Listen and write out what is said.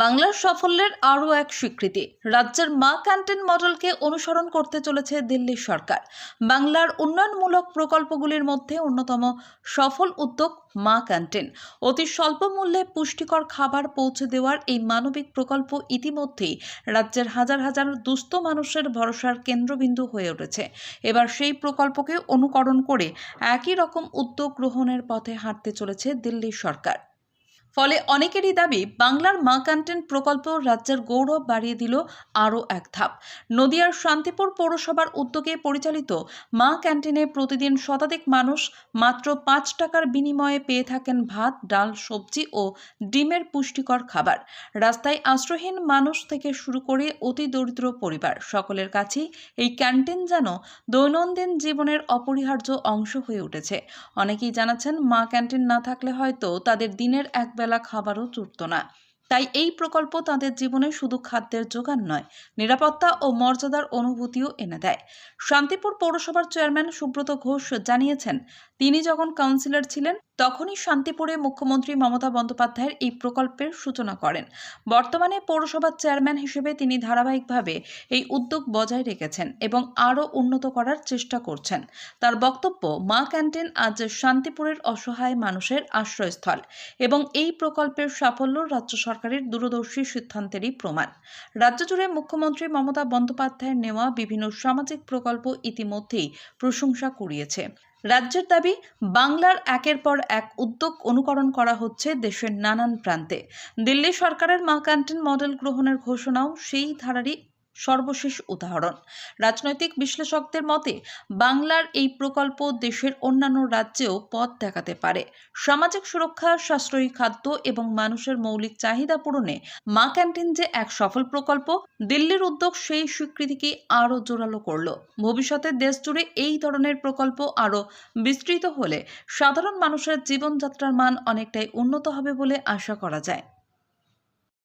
বাংলার সাফল্যের আরও এক স্বীকৃতি। রাজ্যের মা ক্যান্টিন মডেলকে অনুসরণ করতে চলেছে দিল্লি সরকার। বাংলার উন্নয়নমূলক প্রকল্পগুলির মধ্যে অন্যতম সফল উদ্যোগ মা ক্যান্টিন। অতি স্বল্প মূল্যে পুষ্টিকর খাবার পৌঁছে দেওয়ার এই মানবিক প্রকল্প ইতিমধ্যেই রাজ্যের হাজার হাজার দুস্থ মানুষের ভরসার কেন্দ্রবিন্দু হয়ে উঠেছে। এবার সেই প্রকল্পকে অনুকরণ করে একই রকম উদ্যোগ গ্রহণের পথে হাঁটতে চলেছে দিল্লি সরকার। ফলে অনেকেরই দাবি, বাংলার মা ক্যান্টিন প্রকল্প রাজ্যের গৌরব বাড়িয়ে দিল আরও এক ধাপ। নদিয়ার শান্তিপুর পৌরসভার উদ্যোগে পরিচালিত মা ক্যান্টিনে প্রতিদিন শতাধিক মানুষ মাত্র পাঁচ টাকার বিনিময়ে পেয়ে থাকেন ভাত, ডাল, সবজি ও ডিমের পুষ্টিকর খাবার। রাস্তায় আশ্রয়হীন মানুষ থেকে শুরু করে অতি দরিদ্র পরিবার, সকলের কাছেই এই ক্যান্টিন যেন দৈনন্দিন জীবনের অপরিহার্য অংশ হয়ে উঠেছে। অনেকেই জানাচ্ছেন মা ক্যান্টিন না থাকলে হয়তো তাদের দিনের একবেলা খাবারও জুটত না। তাই এই প্রকল্প তাদের জীবনে শুধু খাদ্যের যোগান নয়, নিরাপত্তা ও মর্যাদার অনুভূতিও এনে দেয়। শান্তিপুর পৌরসভার চেয়ারম্যান সুব্রত ঘোষ জানিয়েছেন তিনি যখন কাউন্সিলর ছিলেন, তখনই শান্তিপুরে মুখ্যমন্ত্রী মমতা বন্দ্যোপাধ্যায়ের এই প্রকল্পের সূচনা করেন। বর্তমানে পৌরসভার চেয়ারম্যান হিসেবে তিনি ধারাবাহিকভাবে এই উদ্যোগ বজায় রেখেছেন এবং আরও উন্নত করার চেষ্টা করছেন। তার বক্তব্য, মা ক্যান্টিন আজ শান্তিপুরের অসহায় মানুষের আশ্রয়স্থল এবং এই প্রকল্পের সাফল্য রাজ্য সরকারের দূরদর্শী সিদ্ধান্তেরই প্রমাণ। রাজ্য জুড়ে মুখ্যমন্ত্রী মমতা বন্দ্যোপাধ্যায়ের নেওয়া বিভিন্ন সামাজিক প্রকল্প ইতিমধ্যেই প্রশংসা কুড়িয়েছে। রাজ্যের দাবি, বাংলার একের পর এক উদ্যোগ অনুকরণ করা হচ্ছে দেশের নানান প্রান্তে। দিল্লি সরকারের মা ক্যান্টিন মডেল গ্রহণের ঘোষণাও সেই ধারারই সর্বশেষ উদাহরণ। রাজনৈতিক বিশ্লেষকদের মতে, বাংলার এই প্রকল্প দেশের অন্যান্য রাজ্যেও পথ দেখাতে পারে। সামাজিক সুরক্ষা, সাশ্রয়ী খাদ্য এবং মানুষের মৌলিক চাহিদা পূরণে মা ক্যান্টিন যে এক সফল প্রকল্প, দিল্লির উদ্যোগ সেই স্বীকৃতিকে আরও জোরালো করল। ভবিষ্যতে দেশ জুড়ে এই ধরনের প্রকল্প আরও বিস্তৃত হলে সাধারণ মানুষের জীবনযাত্রার মান অনেকটাই উন্নত হবে বলে আশা করা যায়।